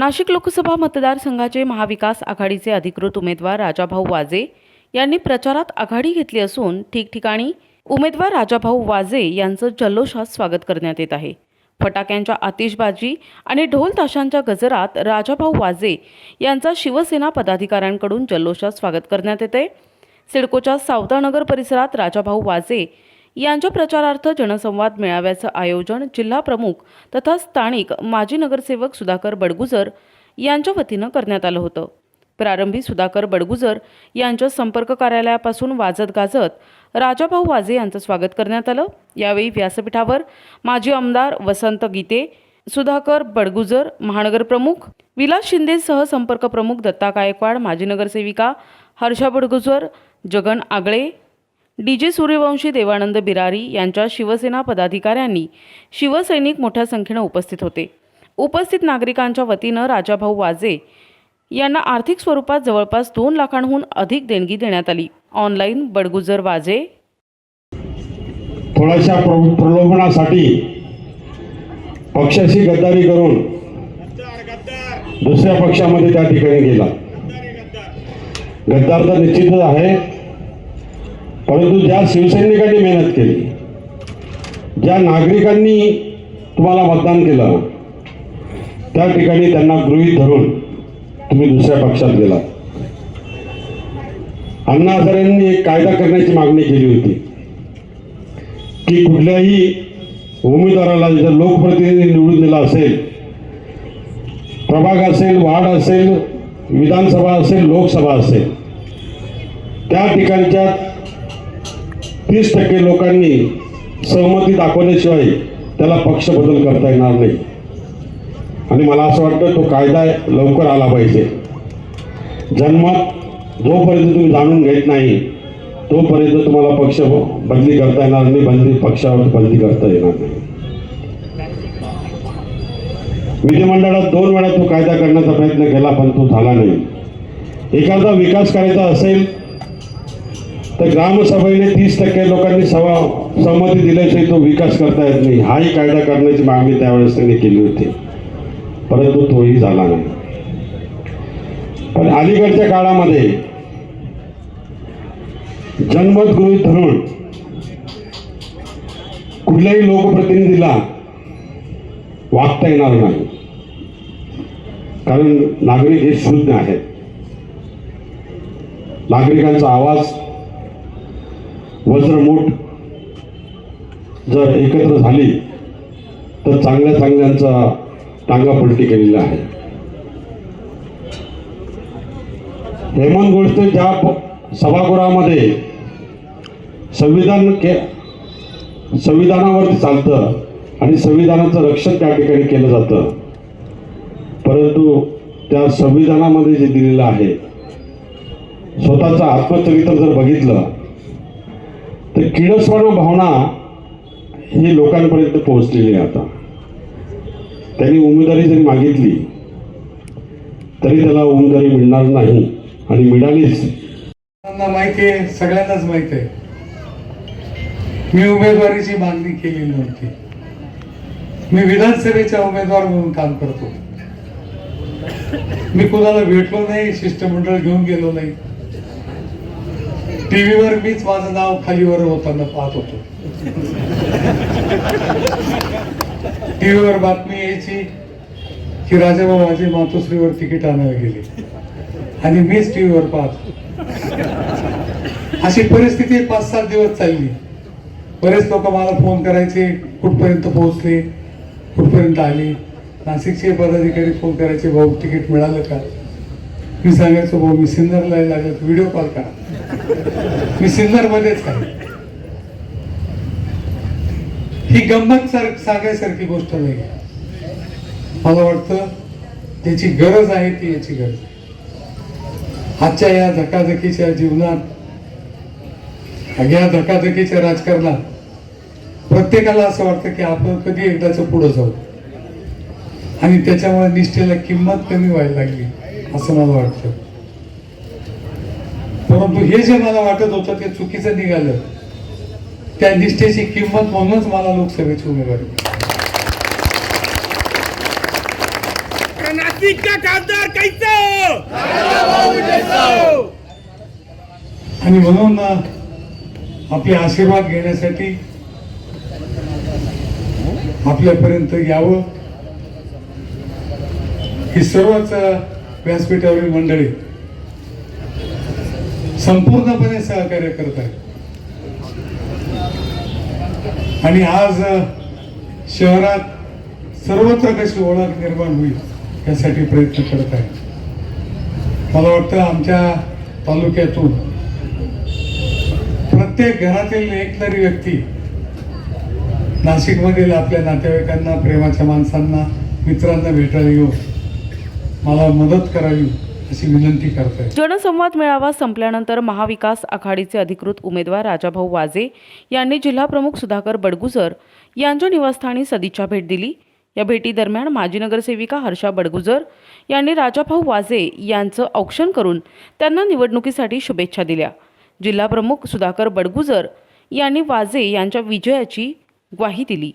नाशिक लोकसभा मतदारसंघाचे महाविकास आघाडीचे अधिकृत उमेदवार राजाभाऊ वाजे यांनी प्रचारात आघाडी घेतली असून ठिकठिकाणी उमेदवार राजाभाऊ वाजे यांचं जल्लोषात स्वागत करण्यात येत आहे. फटाक्यांच्या आतिषबाजी आणि ढोल ताशांच्या गजरात राजाभाऊ वाजे यांचा शिवसेना पदाधिकाऱ्यांकडून जल्लोषात स्वागत करण्यात येते सिडकोच्या सावतानगर परिसरात राजाभाऊ वाजे यांच्या प्रचारार्थ जनसंवाद मेळाव्याचं आयोजन जिल्हा प्रमुख तथा स्थानिक माजी नगरसेवक सुधाकर बडगुजर यांच्या वतीनं करण्यात आलं होतं. प्रारंभी सुधाकर बडगुजर यांच्या संपर्क कार्यालयापासून वाजत गाजत राजाभाऊ वाजे यांचं स्वागत करण्यात आलं. यावेळी व्यासपीठावर माजी आमदार वसंत गीते सुधाकर बडगुजर महानगर प्रमुख विलास शिंदेसह संपर्क प्रमुख दत्ता गायकवाड माजी नगरसेविका हर्षा बडगुजर जगन आगळे डी जे सूर्यवंशी देवानंद बिरारी यांच्या शिवसेना पदाधिकाऱ्यांनी शिवसैनिक मोठ्या संख्येनं उपस्थित होते. उपस्थित नागरिकांच्या वतीनं राजाभाऊ वाजे यांना आर्थिक स्वरूपात जवळपास दोन लाखांहून अधिक देणगी देण्यात आली. ऑनलाईन बडगुजर वाजे. थोड्याशा प्रलोभनासाठी पक्षाशी गद्दारी करून दुसऱ्या पक्षामध्ये त्या ठिकाणी गेला. गद्दार तर निश्चितच आहे. परंतु ज्या शिवसैनिकांनी मेहनत केली ज्या नागरिकांनी तुम्हाला मतदान केलं त्या ठिकाणी त्यांना गृहीत धरून तुम्ही दुसऱ्या पक्षात गेला अण्णा हजारेंनी एक कायदा करण्याची मागणी केली होती की कुठल्याही उमेदवाराला जर लोकप्रतिनिधी निवडून दिला असेल प्रभाग असेल वार्ड असेल विधानसभा असेल लोकसभा असेल त्या ठिकाणच्या तीस टक्के लोकांनी सहमती दाखवल्याशिवाय त्याला पक्ष बदल करता येणार नाही. आणि मला असं वाटतं तो कायदा लवकर आला पाहिजे. जन्मात जोपर्यंत तुम्ही जाणून घेत नाही तोपर्यंत तुम्हाला पक्ष बदली करता येणार नाही बंदी पक्षावर बंदी करता येणार नाही. विधिमंडळात दोन वेळा तो कायदा करण्याचा प्रयत्न केला पण तो झाला नाही. एखादा विकास करायचा असेल तर ग्रामसभेने तीस टक्के लोकांनी सभा संमती दिल्याशिवाय तो विकास करता येत नाही. हाही कायदा करण्याची मागणी त्यावेळेस त्यांनी केली होती. परंतु तोही झाला नाही. पण अलीकडच्या काळामध्ये जनमत गृहित धरून कुठल्याही लोकप्रतिनिधीला वागता येणार नाही. कारण नागरिक हे शून्य आहेत. नागरिकांचा आवाज वज्रमूठ जर एकत्र झाली तर चांगल्या चांगल्यांचा टांगापलटी केलेला आहे. हेमंत गोष्ट ज्या सभागृहामध्ये संविधान के संविधानावरती चालतं आणि संविधानाचं रक्षण त्या ठिकाणी केलं जातं. परंतु त्या संविधानामध्ये जे दिलेलं आहे स्वतःचं आत्मचरित्र जर बघितलं तर किळस्वर्ण भावना ही लोकांपर्यंत पोहोचलेली आहे आता. त्यांनी उमेदवारी जरी मागितली तरी त्याला उमेदवारी मिळणार नाही आणि मिळालीच माहिती आहे सगळ्यांनाच माहिती आहे. मी उमेदवारीची मागणी केलेली नव्हती. मी विधानसभेचा उमेदवार म्हणून काम करतो. मी कुणाला भेटलो नाही शिष्टमंडळ घेऊन गेलो नाही. टीव्हीवर मीच माझं नाव खालीवर होताना पाहत होतो. टीव्हीवर बातमी यायची की राजाबा माझे मातोश्रीवर तिकीट आणायला गेले. आणि मीच टीव्हीवर पाहतो अशी परिस्थिती पाच सात दिवस चालली. बरेच लोक मला फोन करायचे कुठपर्यंत पोहोचले कुठपर्यंत आले? नाशिकचे पदाधिकारी फोन करायचे भाऊ तिकीट मिळालं का? मी सांगायचो भाऊ मी सिन्नरला लागत व्हिडिओ कॉल करा. मी सिन्नरमध्येच आहे. ही गंमत सार सांगायसारखी गोष्ट नाही मला वाटतं त्याची गरज आहे ती याची गरज आहे. आजच्या या धकाधकीच्या जीवनात या धकाधकीच्या राजकारणात प्रत्येकाला असं वाटतं की आपण कधी एकदाच पुढं जाऊ. आणि त्याच्यामुळे निष्ठेला किंमत कमी व्हायला लागली असं मला वाटतं. परंतु हे जे मला वाटत होतं ते चुकीचं निघालं त्या निष्ठेची किंमत म्हणूनच मला लोकसभेची उमेदवारी आणि म्हणून आपले आशीर्वाद घेण्यासाठी आपल्यापर्यंत यावं. ही सर्वच व्यासपीठावरील मंडळी संपूर्णपणे सहकार्य करत आहेत. आणि आज शहरात सर्वत्र कशी ओळख निर्माण होईल यासाठी प्रयत्न करत आहे मला वाटतं आमच्या तालुक्यातून प्रत्येक घरातील एक तरी व्यक्ती नाशिकमधील आपल्या नातेवाईकांना प्रेमाच्या माणसांना मित्रांना भेटायला येऊन मला मदत करावी. अशी विनंती करत आहे जनसंवाद मेळावा संपल्यानंतर महाविकास आघाडीचे अधिकृत उमेदवार राजाभाऊ वाजे यांनी जिल्हाप्रमुख सुधाकर बडगुजर यांच्या निवासस्थानी सदिच्छा भेट दिली. या भेटीदरम्यान माजी नगरसेविका हर्षा बडगुजर यांनी राजाभाऊ वाजे यांचं औक्षण करून त्यांना निवडणुकीसाठी शुभेच्छा दिल्या. जिल्हाप्रमुख सुधाकर बडगुजर यांनी वाजे यांच्या विजयाची ग्वाही दिली.